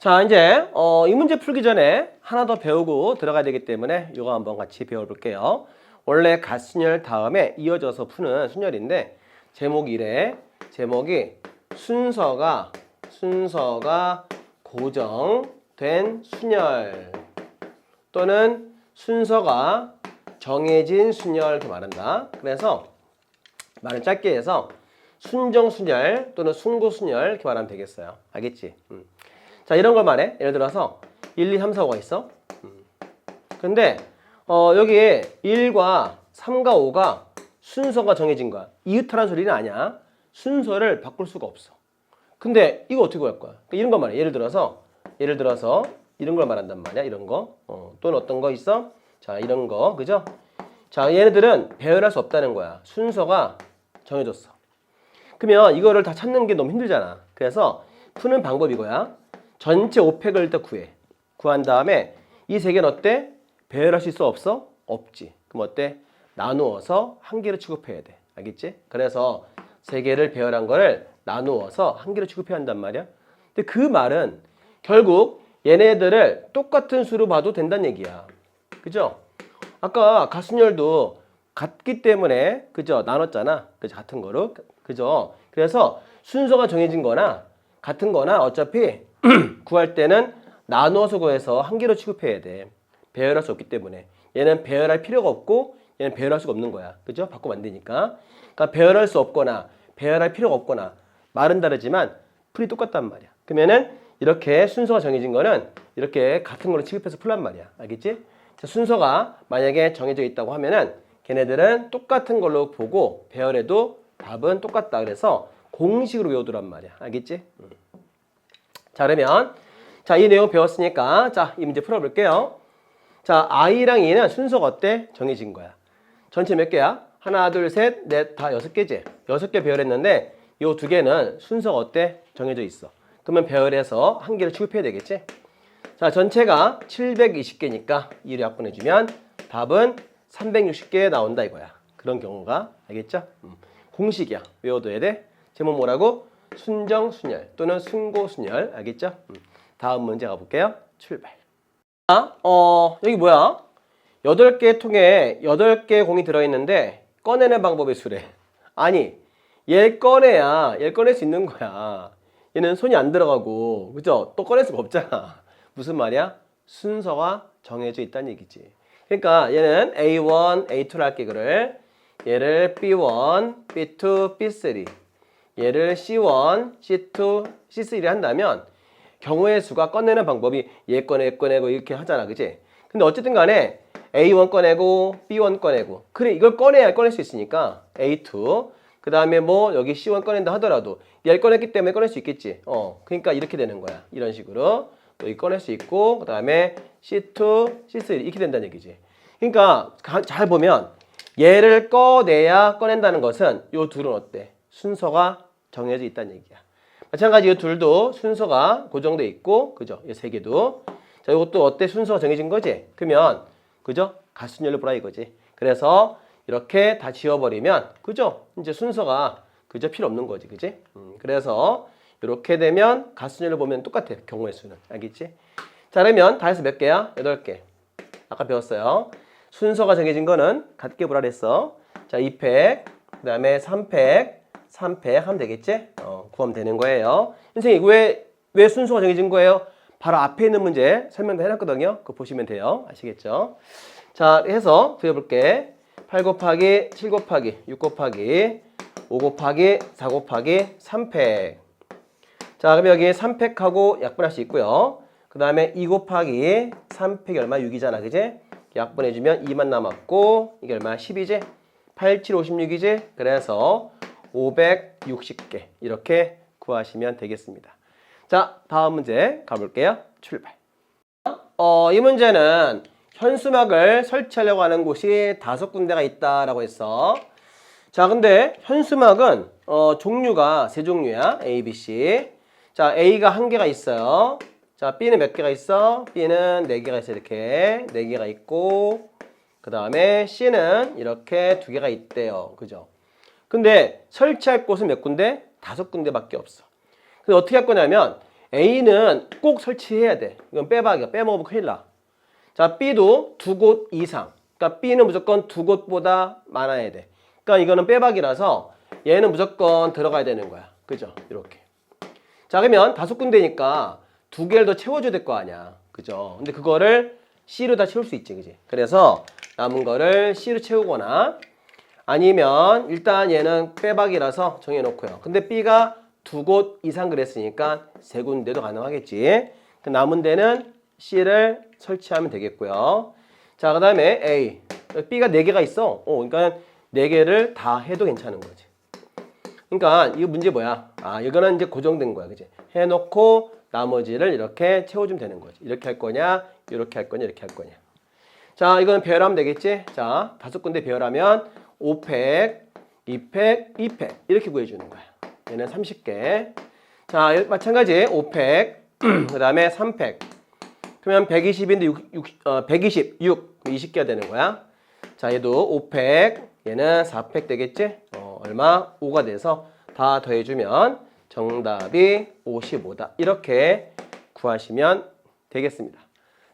자, 이제 어, 이 문제 풀기 전에 하나 더 배우고 들어가야 되기 때문에 이거 한번 같이 배워볼게요. 원래 갓순열 다음에 이어져서 푸는 순열인데 제목이 이래. 제목이 순서가 순서가 고정된 순열 또는 순서가 정해진 순열 이렇게 말한다. 그래서 말을 짧게 해서 순정순열 또는 순고순열 이렇게 말하면 되겠어요. 알겠지? 음. 자 이런 걸 말해. 예를 들어서 1, 2, 3, 4, 5가 있어. 음. 근데 어, 여기에 1과 3과 5가 순서가 정해진 거야. 이웃하라는 소리는 아니야. 순서를 바꿀 수가 없어. 근데 이거 어떻게 구할 거야? 그러니까 이런 거 말해. 예를 들어서 예를 들어서 이런 걸 말한단 말이야. 이런 거. 어, 또는 어떤 거 있어? 자 이런 거 그죠? 자 얘네들은 배열할 수 없다는 거야. 순서가 정해졌어. 그러면 이거를 다 찾는 게 너무 힘들잖아. 그래서 푸는 방법이 이거야. 전체 5팩을 일단 구해. 구한 다음에 이 세 개는 어때? 배열할 수 없어? 없지. 그럼 어때? 나누어서 한 개로 취급해야 돼. 알겠지? 그래서 세 개를 배열한 거를 나누어서 한 개로 취급해야 한단 말이야. 근데 그 말은 결국 얘네들을 똑같은 수로 봐도 된다는 얘기야. 그죠? 아까 가순열도 같기 때문에 그죠? 나눴잖아. 그죠? 같은 거로. 그죠? 그래서 순서가 정해진 거나 같은 거나 어차피 구할 때는 나누어서 구해서 한 개로 취급해야 돼. 배열할 수 없기 때문에. 얘는 배열할 필요가 없고 얘는 배열할 수가 없는 거야. 그죠? 바꾸면 안 되니까. 그러니까 배열할 수 없거나 배열할 필요가 없거나 말은 다르지만 풀이 똑같단 말이야. 그러면은 이렇게 순서가 정해진 거는 이렇게 같은 걸로 취급해서 풀란 말이야. 알겠지? 자, 순서가 만약에 정해져 있다고 하면은 걔네들은 똑같은 걸로 보고 배열해도 답은 똑같다. 그래서 공식으로 외워두란 말이야. 알겠지? 음. 자, 그러면 자, 이 내용 배웠으니까 자, 이 문제 풀어 볼게요. 자, i랑 e는 순서가 어때? 정해진 거야. 전체 몇 개야? 하나, 둘, 셋, 넷, 다 여섯 개지. 여섯 개 배열했는데 요두 개는 순서가 어때? 정해져 있어. 그러면 배열해서 한 개를 취급해야 되겠지? 자, 전체가 720개니까 2를 약분해주면 답은 360개 나온다 이거야. 그런 경우가 알겠죠? 음. 공식이야. 외워둬야 돼. 제목 뭐라고? 순정순열 또는 순고순열 알겠죠? 음. 다음 문제 가볼게요. 출발. 자, 어, 여기 뭐야? 8개 통에 8개 공이 들어있는데 꺼내는 방법이 수래. 아니, 얘 꺼내야 얘 꺼낼 수 있는 거야. 얘는 손이 안 들어가고 그죠? 또 꺼낼 수가 없잖아. 무슨 말이야? 순서가 정해져 있다는 얘기지. 그러니까 얘는 A1, A2를 할게 그를. 얘를 B1, B2, B3. 얘를 C1, C2, C3를 한다면 경우의 수가 꺼내는 방법이 얘 꺼내 꺼내고 이렇게 하잖아. 그지? 근데 어쨌든 간에 A1 꺼내고 B1 꺼내고 그래 이걸 꺼내야 꺼낼 수 있으니까 A2 그 다음에 뭐 여기 C1 꺼낸다 하더라도 얘를 꺼냈기 때문에 꺼낼 수 있겠지. 어, 그러니까 이렇게 되는 거야. 이런 식으로 또 이 꺼낼 수 있고 그 다음에 C2, C3 이렇게 된다는 얘기지. 그러니까 가- 잘 보면 얘를 꺼내야 꺼낸다는 것은 요 둘은 어때? 순서가 정해져 있다는 얘기야. 마찬가지 이 둘도 순서가 고정돼 있고 그죠? 이 세 개도 자 이것도 어때? 순서가 정해진 거지? 그러면 그죠? 가순열로 보라 이거지. 그래서 이렇게 다 지워버리면 그죠? 이제 순서가 그저 필요 없는 거지, 그지? 음, 그래서 이렇게 되면 가순열로 보면 똑같아 경우의 수는 알겠지? 자 그러면 다 해서 몇 개야? 여덟 개. 아까 배웠어요. 순서가 정해진 거는 같게 보라 그랬어. 자 2팩, 그 다음에 3팩, 3팩 하면 되겠지? 어, 구하면 되는 거예요. 선생님 왜, 왜 순서가 정해진 거예요? 바로 앞에 있는 문제 설명 다 해놨거든요. 그거 보시면 돼요. 아시겠죠? 자, 해서 그려볼게. 8 곱하기 7 곱하기 6 곱하기 5 곱하기 4 곱하기 3팩. 자, 그럼 여기 3팩하고 약분할 수 있고요. 그 다음에 2 곱하기 3팩이 얼마? 6이잖아. 그지? 약분해주면 2만 남았고, 이게 얼마? 10이지? 8, 7, 56이지? 그래서 560개. 이렇게 구하시면 되겠습니다. 자, 다음 문제 가볼게요. 출발. 어, 이 문제는 현수막을 설치하려고 하는 곳이 다섯 군데가 있다라고 했어. 자, 근데 현수막은 어, 종류가 세 종류야. A, B, C. 자, A가 한 개가 있어요. 자, B는 몇 개가 있어? B는 네 개가 있어. 이렇게 네 개가 있고, 그 다음에 C는 이렇게 두 개가 있대요. 그죠? 근데 설치할 곳은 몇 군데? 다섯 군데밖에 없어. 그래서 어떻게 할 거냐면 A는 꼭 설치해야 돼. 이건 빼박이야. 빼먹으면 큰일 나. 자, B도 두 곳 이상. 그러니까 B는 무조건 두 곳보다 많아야 돼. 그러니까 이거는 빼박이라서 얘는 무조건 들어가야 되는 거야. 그죠? 이렇게. 자, 그러면 다섯 군데니까 두 개를 더 채워줘야 될 거 아니야. 그죠? 근데 그거를 C로 다 채울 수 있지. 그지? 그래서 남은 거를 C로 채우거나 아니면 일단 얘는 빼박이라서 정해놓고요. 근데 B가 두 곳 이상 그랬으니까 세 군데도 가능하겠지. 그 남은 데는 C를 설치하면 되겠고요. 자, 그 다음에 A. B가 네개가 있어. 어, 그러니까 네개를다 해도 괜찮은 거지. 그러니까 이 문제 뭐야? 아, 이거는 이제 고정된 거야. 그지? 해놓고 나머지를 이렇게 채워주면 되는 거지. 이렇게 할 거냐, 이렇게 할 거냐, 이렇게 할 거냐. 자, 이거는 배열하면 되겠지? 자, 다섯 군데 배열하면 5팩, 2팩, 2팩 이렇게 구해주는 거야. 얘는 30개. 자, 이- 마찬가지 5팩, 그 다음에 3팩. 그러면 120인데 6, 6, 어, 126, 20개가 되는 거야. 자, 얘도 5팩, 얘는 4팩 되겠지? 어, 얼마? 5가 돼서 다 더해주면 정답이 55다. 이렇게 구하시면 되겠습니다.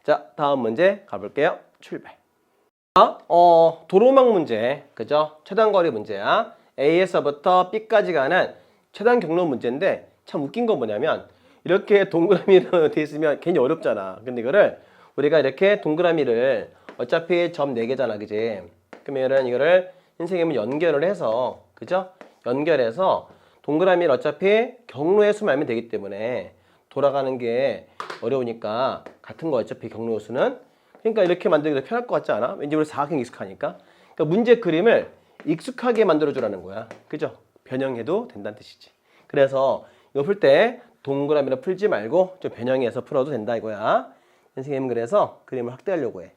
자, 다음 문제 가볼게요. 출발. 자, 어, 도로망 문제, 그죠? 최단 거리 문제야. A에서부터 B까지 가는 최단 경로 문제인데 참 웃긴 건 뭐냐면 이렇게 동그라미로 돼 있으면 괜히 어렵잖아. 근데 이거를 우리가 이렇게 동그라미를 어차피 점 4개잖아, 그지? 그러면은 이거를 선생님은 연결을 해서, 그죠? 연결해서 동그라미를 어차피 경로의 수만 알면 되기 때문에 돌아가는 게 어려우니까 같은 거 어차피 경로의 수는 그러니까 이렇게 만들기 더 편할 것 같지 않아? 왠지 우리 사각형 익숙하니까. 그러니까 문제 그림을 익숙하게 만들어주라는 거야. 그죠? 변형해도 된다는 뜻이지. 그래서 이거 풀 때 동그라미로 풀지 말고 좀 변형해서 풀어도 된다 이거야. 선생님은 그래서 그림을 확대하려고 해.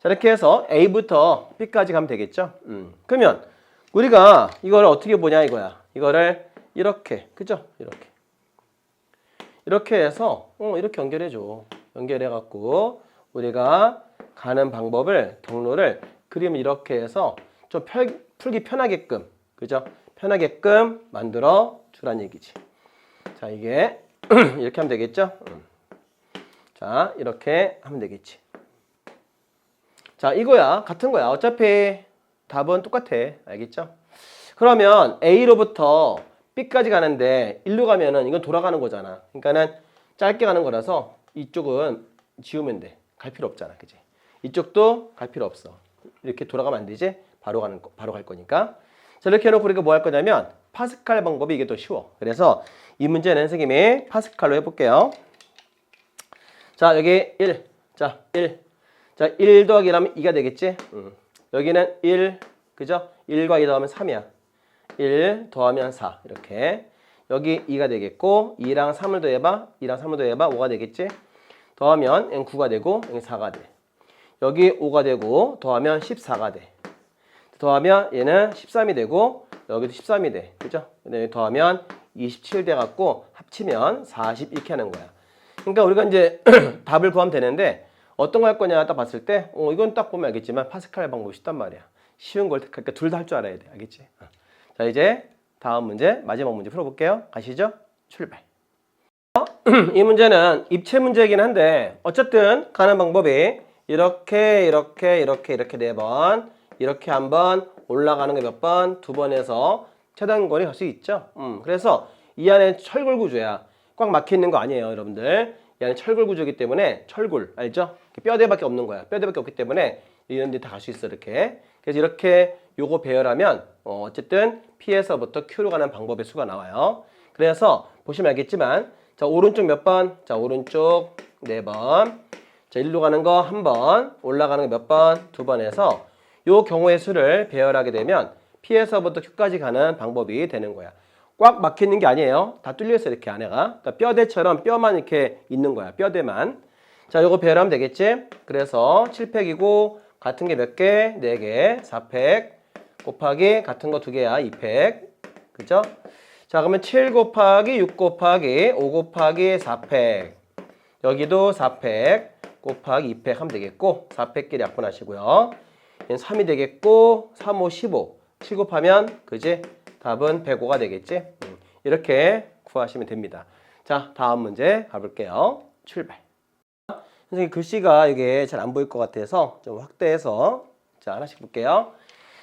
자, 이렇게 해서 A부터 B까지 가면 되겠죠? 음. 그러면 우리가 이걸 어떻게 보냐 이거야. 이거를 이렇게, 그죠? 이렇게. 이렇게 해서 어, 이렇게 연결해줘. 연결해갖고 우리가 가는 방법을 경로를 그림을 이렇게 해서 좀 펼- 풀기 편하게끔 그죠? 편하게끔 만들어 주란 얘기지. 자 이게 이렇게 하면 되겠죠? 음. 자 이렇게 하면 되겠지. 자 이거야 같은 거야. 어차피 답은 똑같아. 알겠죠? 그러면 A로부터 B까지 가는데 일로 가면은 이건 돌아가는 거잖아. 그러니까는 짧게 가는 거라서 이쪽은 지우면 돼. 갈 필요 없잖아. 그지? 이쪽도 갈 필요 없어. 이렇게 돌아가면 안 되지? 바로 가는 거, 바로 갈 거니까. 자, 이렇게 해놓고 우리가 뭐 할 거냐면 파스칼 방법이 이게 더 쉬워. 그래서 이 문제는 선생님이 파스칼로 해볼게요. 자, 여기 1. 자, 1. 자, 1 더하기 1하면 2가 되겠지? 음. 여기는 1. 그죠? 1과 2 더하면 3이야. 1 더하면 4. 이렇게. 여기 2가 되겠고 2랑 3을 더해봐. 2랑 3을 더해봐. 5가 되겠지? 더하면 얘는 9가 되고 여기 4가 돼. 여기 5가 되고 더하면 14가 돼. 더하면 얘는 13이 되고 여기도 13이 돼. 그죠? 더하면 27 돼 갖고 합치면 40 이렇게 하는 거야. 그러니까 우리가 이제 답을 구하면 되는데 어떤 거 할 거냐 딱 봤을 때 어, 이건 딱 보면 알겠지만 파스칼 방법이 쉽단 말이야. 쉬운 걸 택할까 둘 다 할 줄 알아야 돼. 알겠지? 어. 자, 이제 다음 문제 마지막 문제 풀어볼게요. 가시죠. 출발. 이 문제는 입체 문제이긴 한데 어쨌든 가는 방법이 이렇게 이렇게 이렇게 이렇게 네 번 이렇게 한 번 올라가는 게 몇 번 두번 해서 최단거리 갈 수 있죠. 음, 그래서 이 안에 철골 구조야. 꽉 막혀 있는 거 아니에요, 여러분들. 이 안에 철골 구조이기 때문에 철골 알죠? 뼈대밖에 없는 거야. 뼈대밖에 없기 때문에 이런 데 다 갈 수 있어 이렇게. 그래서 이렇게 요거 배열하면 어, 어쨌든 P에서부터 Q로 가는 방법의 수가 나와요. 그래서 보시면 알겠지만 자 오른쪽 몇 번? 자 오른쪽 네 번. 자 일로 가는 거 한 번, 올라가는 거 몇 번? 두 번 해서 요 경우의 수를 배열하게 되면 P에서부터 Q까지 가는 방법이 되는 거야. 꽉 막혀 있는 게 아니에요. 다 뚫려 있어 이렇게 안에가. 그러니까 뼈대처럼 뼈만 이렇게 있는 거야. 뼈대만. 자, 요거 배열하면 되겠지? 그래서 7팩이고 같은 게 몇 개? 4개. 4팩 곱하기 같은 거 두 개야. 2팩. 그죠? 자, 그러면 7 곱하기 6 곱하기 5 곱하기 4팩. 여기도 4팩 곱하기 2팩 하면 되겠고 4팩끼리 약분하시고요. 얘는 3이 되겠고 3, 5, 15. 7 곱하면 그지? 답은 105가 되겠지? 음, 이렇게 구하시면 됩니다. 자, 자, 다음 문제 가볼게요. 출발. 선생님 글씨가 이게 잘 안 보일 것 같아서 좀 확대해서 자 하나씩 볼게요.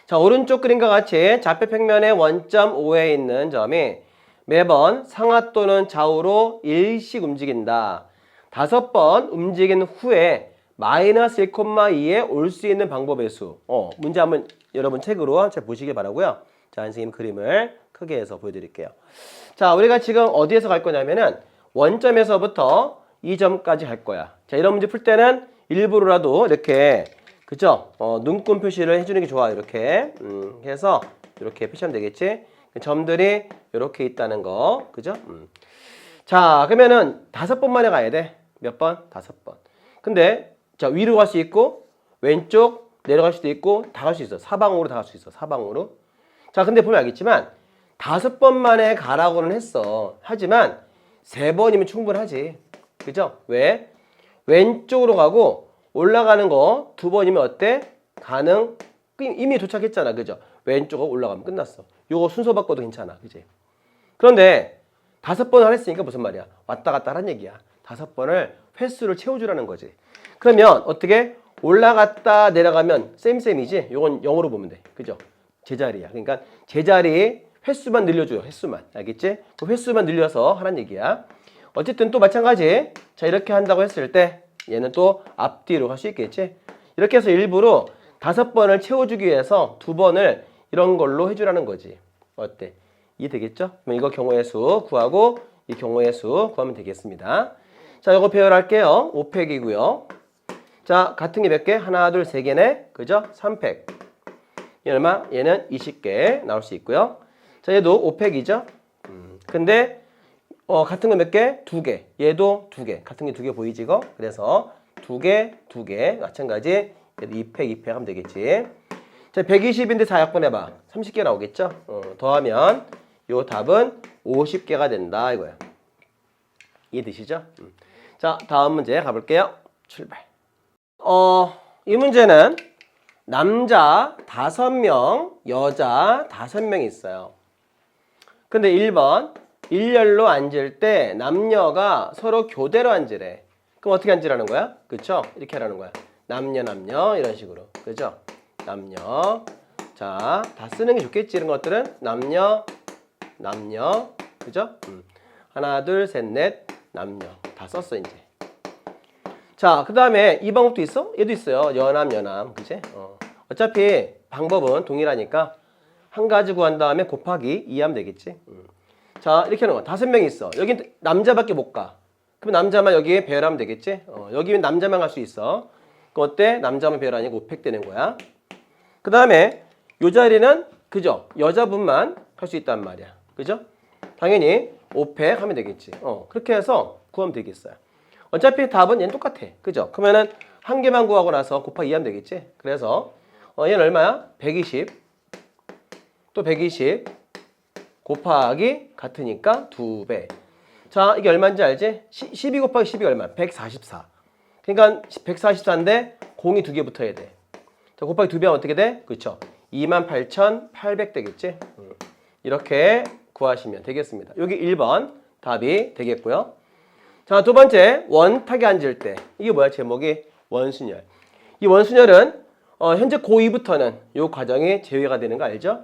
자 오른쪽 그림과 같이 좌표 평면의 원점 5에 있는 점이 매번 상하 또는 좌우로 일씩 움직인다. 다섯 번 움직인 후에 마이너스 1,2에 올 수 있는 방법의 수. 어, 문제 한번 여러분 책으로 잘 보시길 바라고요. 자, 선생님 그림을 크게 해서 보여드릴게요. 자, 우리가 지금 어디에서 갈 거냐면은 원점에서부터 이 점까지 갈 거야. 자, 이런 문제 풀 때는 일부러라도 이렇게 그죠? 어, 눈금 표시를 해주는 게 좋아. 이렇게 음, 해서 이렇게 표시하면 되겠지? 점들이 이렇게 있다는 거, 그죠? 음. 자, 그러면은 다섯 번 만에 가야 돼. 몇 번? 다섯 번. 근데 자 위로 갈 수 있고 왼쪽 내려갈 수도 있고 다 갈 수 있어. 사방으로 다 갈 수 있어. 사방으로. 자, 근데 보면 알겠지만 다섯 번 만에 가라고는 했어. 하지만 세 번이면 충분하지. 그죠? 왜? 왼쪽으로 가고 올라가는 거 두 번이면 어때? 가능? 이미 도착했잖아. 그죠? 왼쪽으로 올라가면 끝났어. 요거 순서 바꿔도 괜찮아. 그지? 그런데 다섯 번을 했으니까 무슨 말이야? 왔다 갔다 하란 얘기야. 다섯 번을 횟수를 채워주라는 거지. 그러면 어떻게 올라갔다 내려가면 쌤쌤이지? 요건 영어로 보면 돼. 그죠? 제자리야. 그러니까 제자리 횟수만 늘려줘요. 횟수만. 알겠지? 그 횟수만 늘려서 하란 얘기야. 어쨌든 또 마찬가지. 자, 이렇게 한다고 했을 때 얘는 또 앞뒤로 갈 수 있겠지? 이렇게 해서 일부러 다섯 번을 채워주기 위해서 두 번을 이런 걸로 해주라는 거지. 어때? 이해되겠죠? 그럼 이거 경우의 수 구하고 이 경우의 수 구하면 되겠습니다. 자, 이거 배열할게요. 5팩이고요. 자, 같은 게 몇 개? 하나, 둘, 세 개네. 그죠? 3팩. 얘 얼마? 얘는 20개 나올 수 있고요. 자, 얘도 5팩이죠? 음, 근데 어, 같은 거 몇 개? 두 개. 얘도 두 개. 같은 게 두 개 보이지 이거? 그래서 두 개, 두 개. 마찬가지. 얘도 2팩, 2팩 하면 되겠지. 자, 120인데 4약분 해봐. 30개 나오겠죠? 어, 더하면 요 답은 50개가 된다 이거야. 이해되시죠? 음. 자, 다음 문제 가볼게요. 출발. 어, 이 문제는 남자 다섯 명, 여자 다섯 명 있어요. 근데 1번 일렬로 앉을 때 남녀가 서로 교대로 앉으래. 그럼 어떻게 앉으라는 거야? 그쵸? 이렇게 하라는 거야. 남녀 남녀 이런 식으로. 그죠? 남녀. 자, 다 쓰는 게 좋겠지 이런 것들은 남녀 남녀. 그죠? 음. 하나, 둘, 셋, 넷. 남녀. 다 썼어 이제. 자, 그 다음에 이 방법도 있어? 얘도 있어요. 연암, 연암. 그지? 어. 어차피 방법은 동일하니까 한 가지 구한 다음에 곱하기 2 하면 되겠지. 음. 자, 이렇게 하는 거야. 다섯 명이 있어. 여긴 남자밖에 못 가. 그럼 남자만 여기에 배열하면 되겠지? 어, 여기면 남자만 갈 수 있어. 그럼 어때? 남자만 배열하니까 5팩 되는 거야. 그 다음에 요 자리는 그죠? 여자분만 할 수 있단 말이야. 그죠? 당연히 5팩 하면 되겠지. 어, 그렇게 해서 구하면 되겠어요. 어차피 답은 얘는 똑같아. 그죠? 그러면은 한 개만 구하고 나서 곱하기 2 하면 되겠지? 그래서 어, 얘는 얼마야? 120. 또 120. 곱하기 같으니까 2배. 자, 이게 얼마인지 알지? 12 곱하기 12가 얼마? 144. 그러니까 144인데 공이 두 개 붙어야 돼. 자, 곱하기 2배면 어떻게 돼? 그렇죠. 28,800 되겠지? 음. 이렇게 구하시면 되겠습니다. 여기 1번 답이 되겠고요. 자, 두 번째 원탁에 앉을 때 이게 뭐야? 제목이 원순열. 이 원순열은 어, 현재 고2부터는 이 과정이 제외가 되는 거 알죠?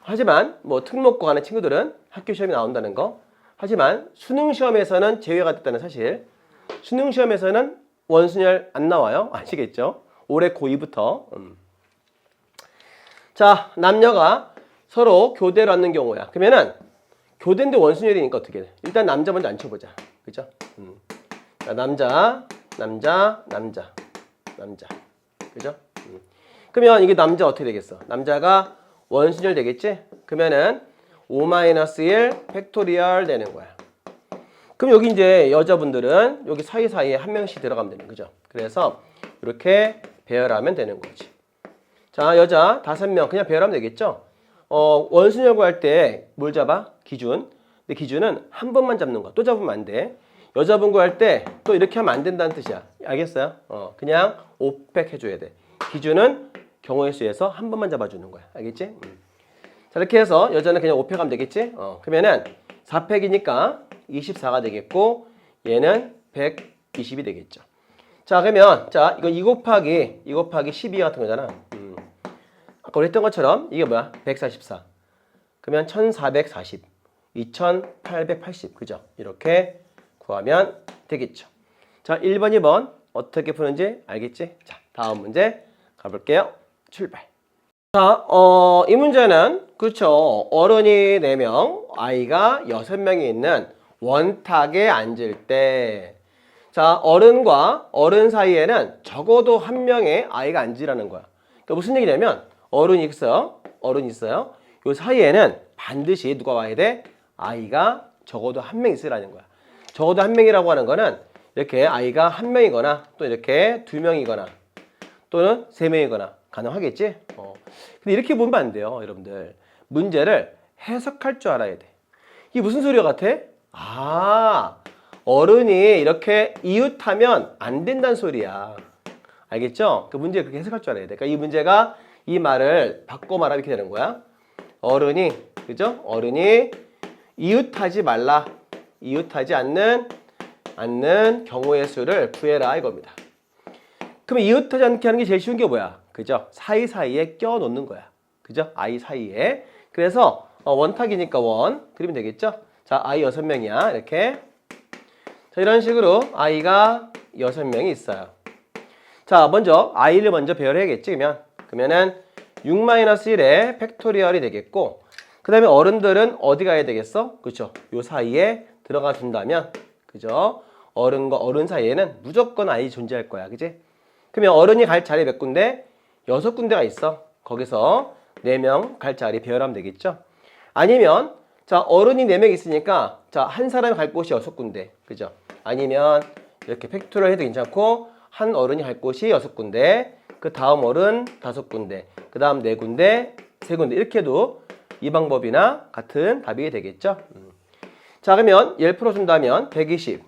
하지만 뭐 특목고 가는 친구들은 학교 시험이 나온다는 거. 하지만 수능 시험에서는 제외가 됐다는 사실. 수능 시험에서는 원순열 안 나와요. 아시겠죠? 올해 고2부터. 음. 자, 남녀가 서로 교대로 앉는 경우야. 그러면은 교대인데 원순열이니까 어떻게 돼? 일단 남자 먼저 앉혀보자. 그죠? 음. 자, 남자, 남자, 남자, 남자. 그죠? 음. 그러면 이게 남자 어떻게 되겠어? 남자가 원순열 되겠지? 그러면은 5-1 팩토리얼 되는 거야. 그럼 여기 이제 여자분들은 여기 사이사이에 한 명씩 들어가면 되는 거죠. 그래서 이렇게 배열하면 되는 거지. 자, 여자 다섯 명 그냥 배열하면 되겠죠? 어, 원순열 구할 때 뭘 잡아? 기준. 근데 기준은 한 번만 잡는 거야. 또 잡으면 안 돼. 여자분 구할 때 또 이렇게 하면 안 된다는 뜻이야. 알겠어요? 어, 그냥 5팩 해줘야 돼. 기준은 경우의 수에서 한 번만 잡아주는 거야. 알겠지? 음. 자, 이렇게 해서 여자는 그냥 5팩 하면 되겠지? 어, 그러면은 4팩이니까 24가 되겠고 얘는 120이 되겠죠. 자 그러면 자 이거 2 곱하기 2 곱하기 12 같은 거잖아. 음. 아까 우리 했던 것처럼 이게 뭐야? 144. 그러면 1440, 2880 그죠? 이렇게 구하면 되겠죠. 자 1번, 2번 어떻게 푸는지 알겠지? 자 다음 문제 가볼게요. 출발. 자, 어, 이 문제는 그렇죠. 어른이 4명, 아이가 6명이 있는 원탁에 앉을 때 자, 어른과 어른 사이에는 적어도 한 명의 아이가 앉으라는 거야. 그러니까 무슨 얘기냐면 어른이 있어요. 어른이 있어요. 요 사이에는 반드시 누가 와야 돼? 아이가 적어도 한 명 있으라는 거야. 적어도 한 명이라고 하는 거는 이렇게 아이가 한 명이거나 또 이렇게 두 명이거나 또는 세 명이거나 가능하겠지? 어. 근데 이렇게 보면 안 돼요, 여러분들. 문제를 해석할 줄 알아야 돼. 이게 무슨 소리가 같아? 아, 어른이 이렇게 이웃하면 안 된다는 소리야. 알겠죠? 그 문제 그렇게 해석할 줄 알아야 돼. 그러니까 이 문제가 이 말을 바꿔 말하면 이렇게 되는 거야. 어른이, 그죠? 어른이 이웃하지 말라. 이웃하지 않는, 않는 경우의 수를 구해라 이겁니다. 그럼 이웃하지 않게 하는 게 제일 쉬운 게 뭐야? 그죠? 사이사이에 껴 놓는 거야. 그죠? 아이 사이에. 그래서 어, 원탁이니까 원 그리면 되겠죠? 자, 아이 여섯 명이야. 이렇게. 자, 이런 식으로 아이가 여섯 명이 있어요. 자, 먼저 아이를 먼저 배열해야겠지. 그러면 그러면은 6-1의 팩토리얼이 되겠고 그 다음에 어른들은 어디 가야 되겠어? 그렇죠? 요 사이에 들어가 준다면 그죠? 어른과 어른 사이에는 무조건 아이 존재할 거야. 그지? 그러면 어른이 갈 자리 몇 군데? 여섯 군데가 있어. 거기서 네 명 갈 자리 배열하면 되겠죠? 아니면 자 어른이 네 명 있으니까 자 한 사람이 갈 곳이 여섯 군데, 그죠? 아니면 이렇게 팩토리얼 해도 괜찮고 한 어른이 갈 곳이 여섯 군데, 그 다음 어른 다섯 군데, 그 다음 네 군데, 세 군데 이렇게 해도 이 방법이나 같은 답이 되겠죠? 음. 자 그러면 얘를 풀어준다면 120,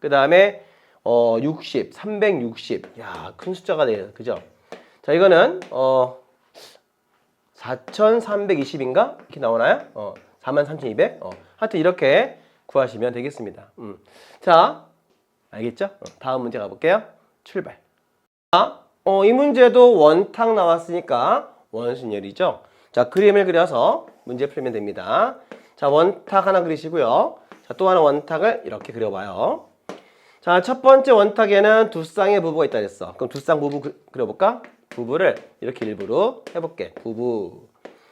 그 다음에 어 60, 360, 야 큰 숫자가 돼요, 그죠? 자 이거는 어 4,320인가 이렇게 나오나요? 어 43,200. 어 하여튼 이렇게 구하시면 되겠습니다. 음. 자 알겠죠? 어, 다음 문제 가볼게요. 출발. 자, 어, 이 문제도 원탁 나왔으니까 원순열이죠. 자 그림을 그려서 문제 풀면 됩니다. 자 원탁 하나 그리시고요. 자 또 하나 원탁을 이렇게 그려봐요. 자, 첫 번째 원탁에는 두 쌍의 부부가 있다 그랬어. 그럼 두 쌍 부부 그- 그려볼까? 부부를 이렇게 일부러 해볼게. 부부.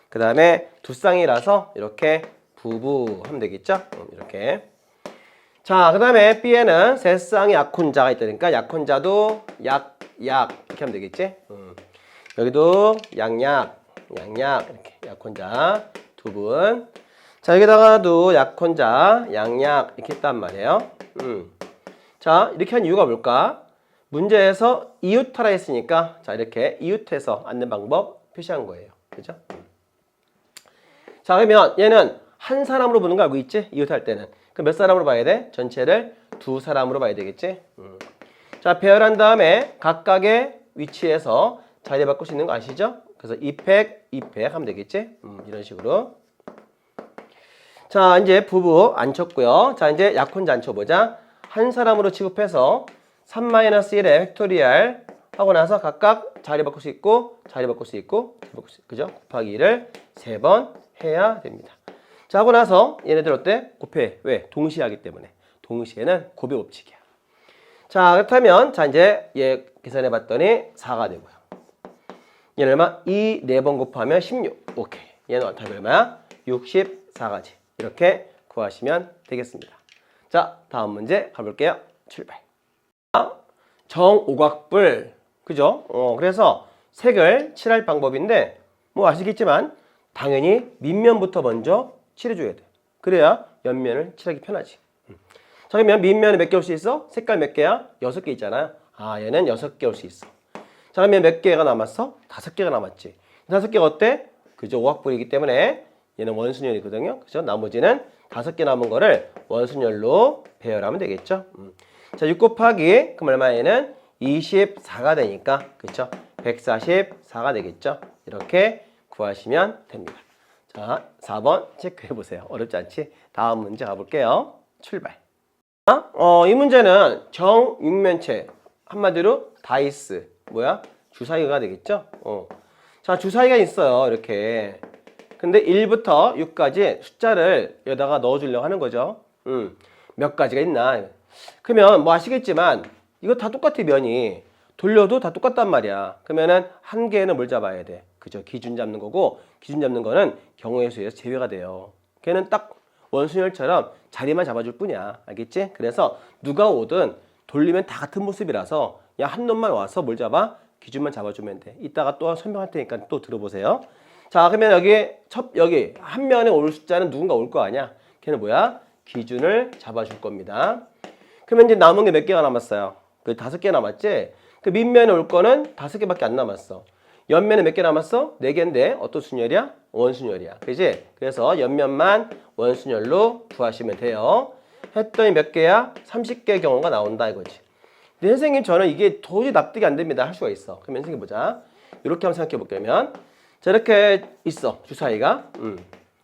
그 다음에 두 쌍이라서 이렇게 부부 하면 되겠죠? 음, 이렇게. 자, 그 다음에 B에는 세 쌍의 약혼자가 있다니까 약혼자도 약, 약 이렇게 하면 되겠지? 음. 여기도 양약, 양약 이렇게 약혼자 두 분. 자, 여기다가도 약혼자, 양약 이렇게 했단 말이에요. 음. 자, 이렇게 한 이유가 뭘까? 문제에서 이웃하라 했으니까 자, 이렇게 이웃해서 앉는 방법 표시한 거예요. 그죠? 자, 그러면 얘는 한 사람으로 보는 거 알고 있지? 이웃할 때는. 그럼 몇 사람으로 봐야 돼? 전체를 두 사람으로 봐야 되겠지? 음. 자, 배열한 다음에 각각의 위치에서 자리 바꿀 수 있는 거 아시죠? 그래서 2팩, 2팩 하면 되겠지? 음, 이런 식으로. 자, 이제 부부 앉혔고요. 자, 이제 약혼자 앉혀보자. 한 사람으로 취급해서 3-1의 팩토리얼 하고 나서 각각 자리 바꿀 수 있고 자리 바꿀 수 있고 자리 바꿀 수 있고 그죠? 곱하기 1을 세 번 해야 됩니다. 자 하고 나서 얘네들 어때? 곱해. 왜? 동시에 하기 때문에. 동시에는 곱의 법칙이야. 자 그렇다면 자 이제 얘 계산해 봤더니 4가 되고요. 얘는 얼마? 2 4번 곱하면 16. 오케이. 얘는 답이 얼마야? 64가지. 이렇게 구하시면 되겠습니다. 자, 다음 문제 가볼게요. 출발. 자, 정오각불. 그죠? 어, 그래서 색을 칠할 방법인데, 뭐 아시겠지만, 당연히 밑면부터 먼저 칠해줘야 돼. 그래야 옆면을 칠하기 편하지. 음. 자, 그러면 밑면에 몇 개 올 수 있어? 색깔 몇 개야? 여섯 개 있잖아요. 아, 얘는 여섯 개 올 수 있어. 자, 그러면 몇 개가 남았어? 다섯 개가 남았지. 다섯 개가 어때? 그죠? 오각불이기 때문에 얘는 원순열이거든요. 그죠? 나머지는 다섯 개 남은 거를 원순열로 배열하면 되겠죠. 음. 자, 6 곱하기 그럼 얼마에는 24가 되니까 그렇죠? 144가 되겠죠. 이렇게 구하시면 됩니다. 자, 4번 체크해 보세요. 어렵지 않지? 다음 문제 가볼게요. 출발. 어, 이 문제는 정육면체 한마디로 다이스 뭐야 주사위가 되겠죠? 어. 자 주사위가 있어요 이렇게. 근데 1부터 6까지 숫자를 여기다가 넣어주려고 하는 거죠. 음, 몇 가지가 있나? 그러면 뭐 아시겠지만 이거 다 똑같아 면이 돌려도 다 똑같단 말이야. 그러면은 한 개는 뭘 잡아야 돼? 그죠? 기준 잡는 거고 기준 잡는 거는 경우의 수에서 제외가 돼요. 걔는 딱 원순열처럼 자리만 잡아줄 뿐이야. 알겠지? 그래서 누가 오든 돌리면 다 같은 모습이라서 야 한 놈만 와서 뭘 잡아? 기준만 잡아주면 돼. 이따가 또 설명할 테니까 또 들어보세요. 자, 그러면 여기 첫 여기 한 면에 올 숫자는 누군가 올 거 아니야? 걔는 뭐야? 기준을 잡아줄 겁니다. 그러면 이제 남은 게 몇 개가 남았어요? 그 다섯 개 남았지? 그 밑면에 올 거는 다섯 개밖에 안 남았어. 옆면에 몇 개 남았어? 네 개인데 어떤 순열이야? 원순열이야. 그지? 그래서 옆면만 원순열로 구하시면 돼요. 했더니 몇 개야? 30개의 경우가 나온다 이거지. 근데 선생님 저는 이게 도저히 납득이 안 됩니다 할 수가 있어. 그러면 선생님 보자. 이렇게 한번 생각해 볼게면 저렇게 있어 주사위가. 음.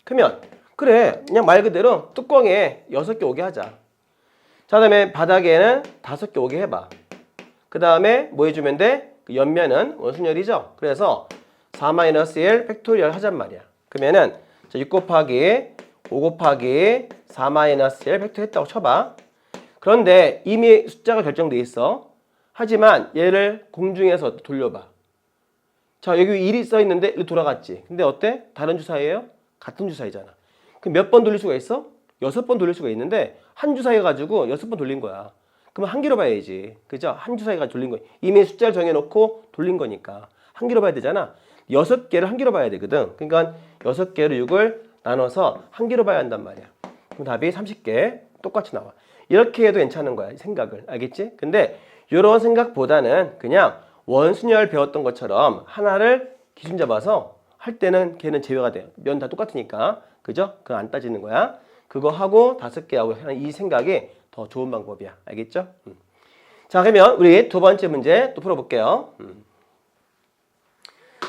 그러면 그래 그냥 말 그대로 뚜껑에 여섯 개 오게 하자. 자 그다음에 바닥에는 다섯 개 오게 해봐. 그 다음에 뭐 해주면 돼? 그 옆면은 원순열이죠. 그래서 4-1 팩토리얼 하잔 말이야. 그러면은 자, 6 곱하기 5 곱하기 4-1 팩토 했다고 쳐봐. 그런데 이미 숫자가 결정돼 있어. 하지만 얘를 공중에서 돌려봐. 자 여기 1이 써 있는데 1 돌아갔지. 근데 어때? 다른 주사위예요? 같은 주사위잖아. 그럼 몇 번 돌릴 수가 있어? 여섯 번 돌릴 수가 있는데 한 주사위 가지고 여섯 번 돌린 거야. 그러면 한 개로 봐야지. 그죠? 한 주사위가 돌린 거야. 이미 숫자를 정해놓고 돌린 거니까. 한 개로 봐야 되잖아. 여섯 개를 한 개로 봐야 되거든. 그러니까 여섯 개로 6을 나눠서 한 개로 봐야 한단 말이야. 그럼 답이 30개 똑같이 나와. 이렇게 해도 괜찮은 거야. 생각을. 알겠지? 근데 이런 생각보다는 그냥 원순열 배웠던 것처럼 하나를 기준 잡아서 할 때는 걔는 제외가 돼요. 면 다 똑같으니까. 그죠? 그거 안 따지는 거야. 그거 하고 다섯 개 하고 하는 이 생각이 더 좋은 방법이야. 알겠죠? 음. 자, 그러면 우리 두 번째 문제 또 풀어볼게요. 음.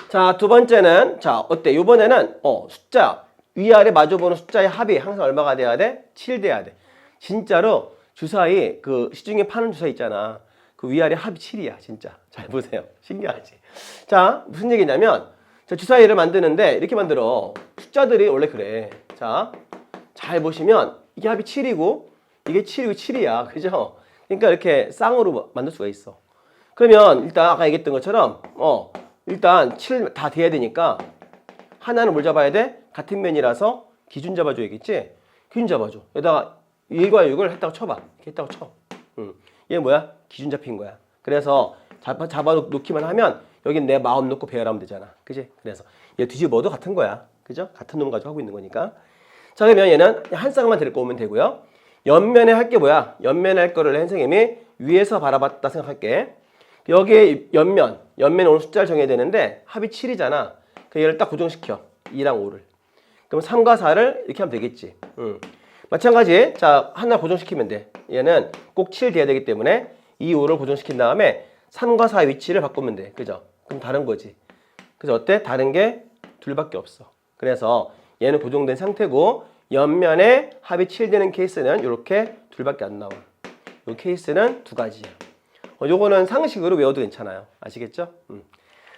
자, 두 번째는 자, 어때? 이번에는 어, 숫자 위아래 마주보는 숫자의 합이 항상 얼마가 돼야 돼? 7 돼야 돼. 진짜로 주사위 그 시중에 파는 주사 있잖아. 그 위아래 합이 7이야, 진짜. 잘 보세요. 신기하지? 자, 무슨 얘기냐면 자, 주사위를 만드는데 이렇게 만들어. 숫자들이 원래 그래. 자, 잘 보시면 이게 합이 7이고 이게 7이고 7이야. 그죠? 그러니까 이렇게 쌍으로 만들 수가 있어. 그러면 일단 아까 얘기했던 것처럼 어, 일단 7 다 돼야 되니까 하나는 뭘 잡아야 돼? 같은 면이라서 기준 잡아줘야겠지? 기준 잡아줘. 여기다가 1과 6을 했다고 쳐봐. 이렇게 했다고 쳐. 응. 얘 뭐야? 기준 잡힌 거야. 그래서 잡아, 잡아 놓기만 하면 여긴 내 마음 놓고 배열하면 되잖아. 그지? 그래서 얘 뒤집어도 같은 거야. 그죠? 같은 놈 가지고 하고 있는 거니까. 자, 그러면 얘는 한 쌍만 데리고 오면 되고요. 옆면에 할 게 뭐야? 옆면에 할 거를 선생님이 위에서 바라봤다 생각할게. 여기에 옆면, 옆면에 오는 숫자를 정해야 되는데 합이 7이잖아. 그 얘를 딱 고정시켜. 2랑 5를. 그럼 3과 4를 이렇게 하면 되겠지. 응. 마찬가지. 자, 하나 고정시키면 돼. 얘는 꼭 7 돼야 되기 때문에 2, 5를 고정시킨 다음에 3과 4 위치를 바꾸면 돼. 그죠? 그럼 다른 거지. 그래서 어때? 다른 게 둘밖에 없어. 그래서 얘는 고정된 상태고 옆면에 합이 7 되는 케이스는 이렇게 둘밖에 안 나와. 이 케이스는 두 가지야. 어, 요거는 상식으로 외워도 괜찮아요. 아시겠죠? 음.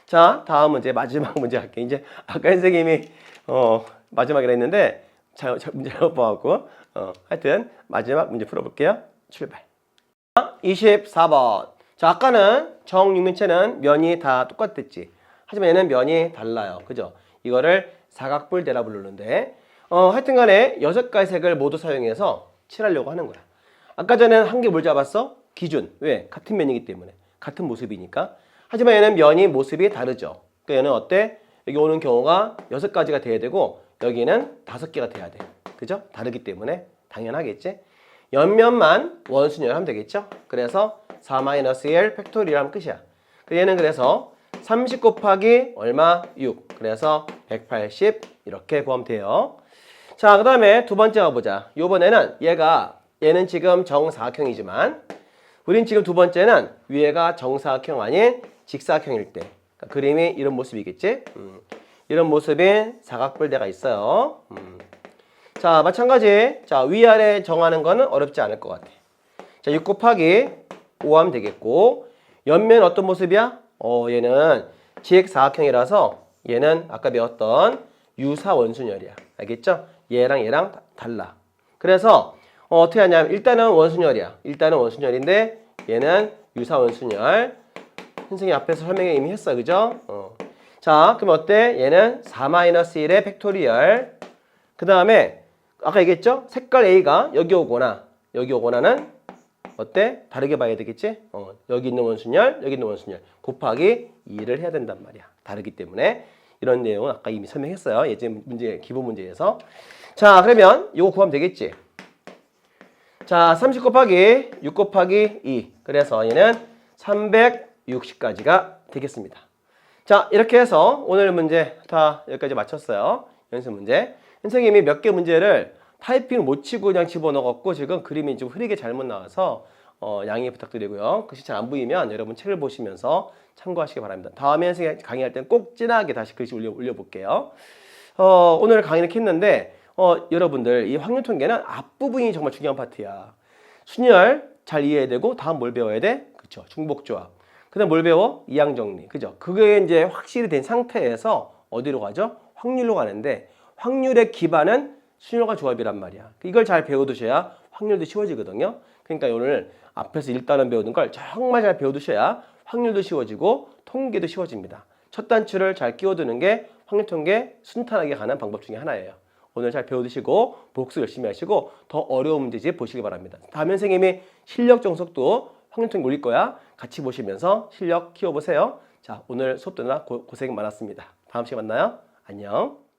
자, 다음 문제 마지막 문제 할게. 이제 아까 선생님이 어, 마지막이라 했는데 잘, 잘 문제 못 봐갖고 어, 하여튼 마지막 문제 풀어볼게요. 출발. 24번. 자, 아까는 정육면체는 면이 다 똑같았지. 하지만 얘는 면이 달라요. 그죠? 이거를 사각뿔대라 부르는데 어, 하여튼 간에 여섯 가지 색을 모두 사용해서 칠하려고 하는 거야. 아까 전에는 한 개 뭘 잡았어? 기준. 왜? 같은 면이기 때문에. 같은 모습이니까. 하지만 얘는 면이 모습이 다르죠. 그러니까 얘는 어때? 여기 오는 경우가 여섯 가지가 돼야 되고 여기는 다섯 개가 돼야 돼. 그죠? 다르기 때문에 당연하겠지? 옆면만 원순열 하면 되겠죠? 그래서 4-1 팩토리얼 하면 끝이야. 그 얘는 그래서 30 곱하기 얼마? 6. 그래서 180 이렇게 구하면 돼요. 자, 그 다음에 두 번째 가보자. 요번에는 얘가 얘는 지금 정사각형이지만 우린 지금 두 번째는 위에가 정사각형 아닌 직사각형일 때 그러니까 그림이 이런 모습이겠지? 음. 이런 모습인 사각뿔대가 있어요. 음. 자, 마찬가지. 자, 위아래 정하는 거는 어렵지 않을 것 같아. 자, 6 곱하기 5 하면 되겠고, 옆면 어떤 모습이야? 어, 얘는 지액사각형이라서 얘는 아까 배웠던 유사 원순열이야. 알겠죠? 얘랑 얘랑 다- 달라. 그래서 어, 떻게 하냐면 일단은 원순열이야. 일단은 원순열인데 얘는 유사 원순열. 선생님 앞에서 설명에 이미 했어. 그죠? 어. 자, 그럼 어때? 얘는 4-1의 팩토리얼. 그 다음에 아까 얘기했죠? 색깔 A가 여기 오거나 여기 오거나는 어때? 다르게 봐야 되겠지? 어, 여기 있는 원순열, 여기 있는 원순열 곱하기 2를 해야 된단 말이야. 다르기 때문에 이런 내용은 아까 이미 설명했어요. 예전 문제 기본 문제에서. 자, 그러면 이거 구하면 되겠지? 자, 30 곱하기 6 곱하기 2. 그래서 얘는 360까지가 되겠습니다. 자, 이렇게 해서 오늘 문제 다 여기까지 마쳤어요. 연습 문제. 선생님이 몇 개 문제를 타이핑을 못 치고 그냥 집어넣었고 지금 그림이 좀 흐리게 잘못 나와서 어, 양해 부탁드리고요. 글씨 잘 안 보이면 여러분 책을 보시면서 참고하시기 바랍니다. 다음에 선생님 강의할 때는 꼭 진하게 다시 글씨 올려, 올려볼게요. 어, 오늘 강의를 했는데 어, 여러분들 이 확률 통계는 앞부분이 정말 중요한 파트야. 순열 잘 이해해야 되고 다음 뭘 배워야 돼? 그렇죠. 중복조합. 그다음 뭘 배워? 이항 정리. 그죠? 그게 이제 확실히 된 상태에서 어디로 가죠? 확률로 가는데 확률의 기반은 순열과 조합이란 말이야. 이걸 잘 배워두셔야 확률도 쉬워지거든요. 그러니까 오늘 앞에서 일단은 배우는 걸 정말 잘 배워두셔야 확률도 쉬워지고 통계도 쉬워집니다. 첫 단추를 잘 끼워두는 게 확률 통계 순탄하게 가는 방법 중에 하나예요. 오늘 잘 배워두시고 복습 열심히 하시고 더 어려운 문제집 보시기 바랍니다. 다음 선생님이 실력 정석도 확률 통계 올릴 거야. 같이 보시면서 실력 키워보세요. 자, 오늘 수업 듣느라 고, 고생 많았습니다. 다음 시간에 만나요. 안녕.